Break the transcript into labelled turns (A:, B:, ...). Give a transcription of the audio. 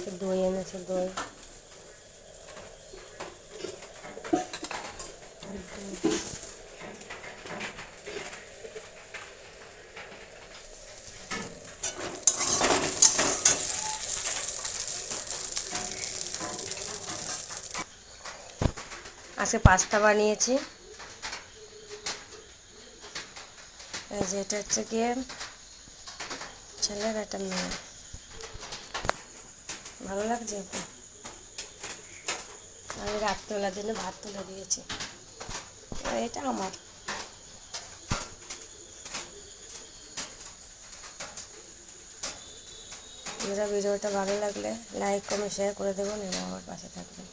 A: এনেছে দই এনেছে দই আজকে পাস্তা বানিয়েছি। যেটা হচ্ছে গিয়ে ছেলের একটা মেয়ে। ভালো লাগছে? আমি রাত্রেবেলার জন্য ভাত তুলে দিয়েছি। এটা আমার। ভিডিওটা ভালো লাগলে লাইক কমেন্ট শেয়ার করে দেবেন এবং আমার পাশে থাকবেন।